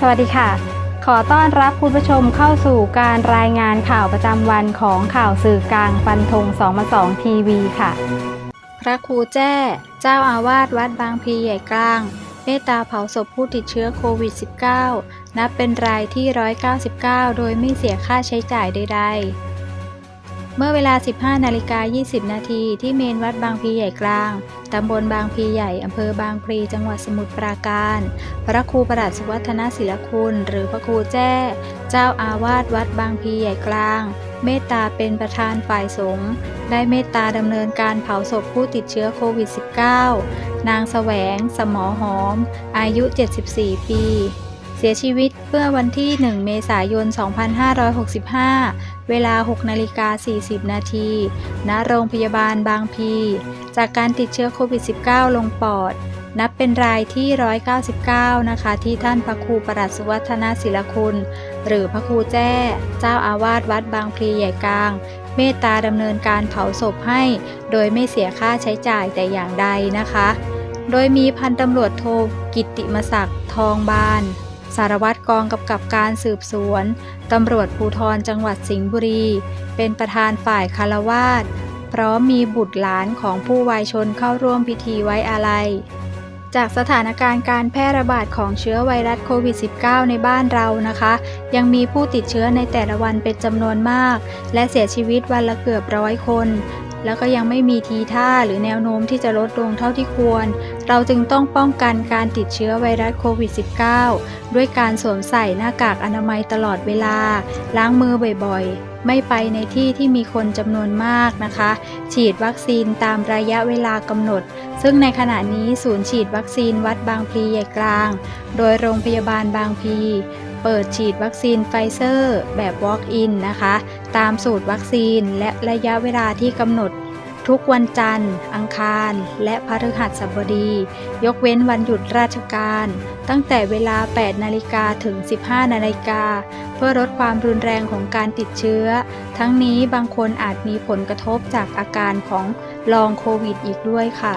สวัสดีค่ะ ขอต้อนรับคุณผู้ชมเข้าสู่การรายงานข่าวประจำวันของข่าวสื่อกลางฟันธง2มา2ทีวีค่ะ พระครูแจ้ เจ้าอาวาสวัดบางพลีใหญ่กลาง เมตตาเผาศพผู้ติดเชื้อโควิด -19 นับเป็นรายที่ 199 โดยไม่เสียค่าใช้จ่ายใดๆ เมื่อเวลา 15นาฬิกา20 นาทีที่เมนวัดบางพลีใหญ่กลาง ตำบลบางพลีใหญ่ อำเภอบางพลีจังหวัดสมุทรปราการ พระครูประหลัดสุวัฒนศิลคุณ หรือพระครูแจ้ เจ้าอาวาสวัดบางพลีใหญ่กลาง เมตตาเป็นประธานฝ่ายสงฆ์ได้เมตตาดำเนินการเผาศพผู้ติดเชื้อโควิด -19 นางแสวง สมอหอม อายุ 74 ปีเสียชีวิตเมื่อวันที่ 1 เมษายน 2565 เวลา 6นาฬิกา40 นาที ณ โรงพยาบาลบางพี จากการติดเชื้อโควิด -19 ลงปอด นับเป็นรายที่ 199 นะคะ ที่ท่านพระครูประหลัดสุวัฒนศิลคุณ หรือพระครูแจ้ เจ้าอาวาสวัดบางพลีใหญ่กลาง เมตตาดำเนินการเผาศพให้ โดยไม่เสียค่าใช้จ่ายแต่อย่างใดนะคะ โดยมีพันตำรวจโทกิตติมศักดิ์ทองบาน สารวัตรกองกำกับการสืบสวนตำรวจภูทรจังหวัดสิงห์บุรี เป็นประธานฝ่ายคารวาสพร้อมมีบุตรหลานของผู้วายชนเข้าร่วมพิธีไว้อาลัย จากสถานการณ์การแพร่ระบาดของเชื้อไวรัสโควิด -19 ในบ้านเรานะคะ ยังมีผู้ติดเชื้อในแต่ละวันเป็นจำนวนมาก และเสียชีวิตวันละเกือบร้อยคน แล้วก็ยังไม่มีทีท่าหรือแนวโน้มที่จะลดลงเท่าที่ควร เราจึงต้องป้องกันการติดเชื้อไวรัสโควิด -19 ด้วยการสวมใส่หน้ากากอนามัยตลอดเวลา ล้างมือบ่อยๆ ไม่ไปในที่ที่มีคนจำนวนมากนะคะ ฉีดวัคซีนตามระยะเวลากำหนด ซึ่งในขณะนี้ศูนย์ฉีดวัคซีนวัดบางพลีใหญ่กลาง โดยโรงพยาบาลบางพลีเปิดฉีดวัคซีนไฟเซอร์แบบ Walk-in นะคะ ตามสูตรวัคซีนและระยะเวลาที่กำหนด ทุกวันจันทร์ อังคาร และพฤหัสบดี ยกเว้นวันหยุดราชการ ตั้งแต่เวลา 8 นาฬิกาถึง 15 นาฬิกา เพื่อลดความรุนแรงของการติดเชื้อ ทั้งนี้บางคนอาจมีผลกระทบจากอาการของลองโควิดอีกด้วยค่ะ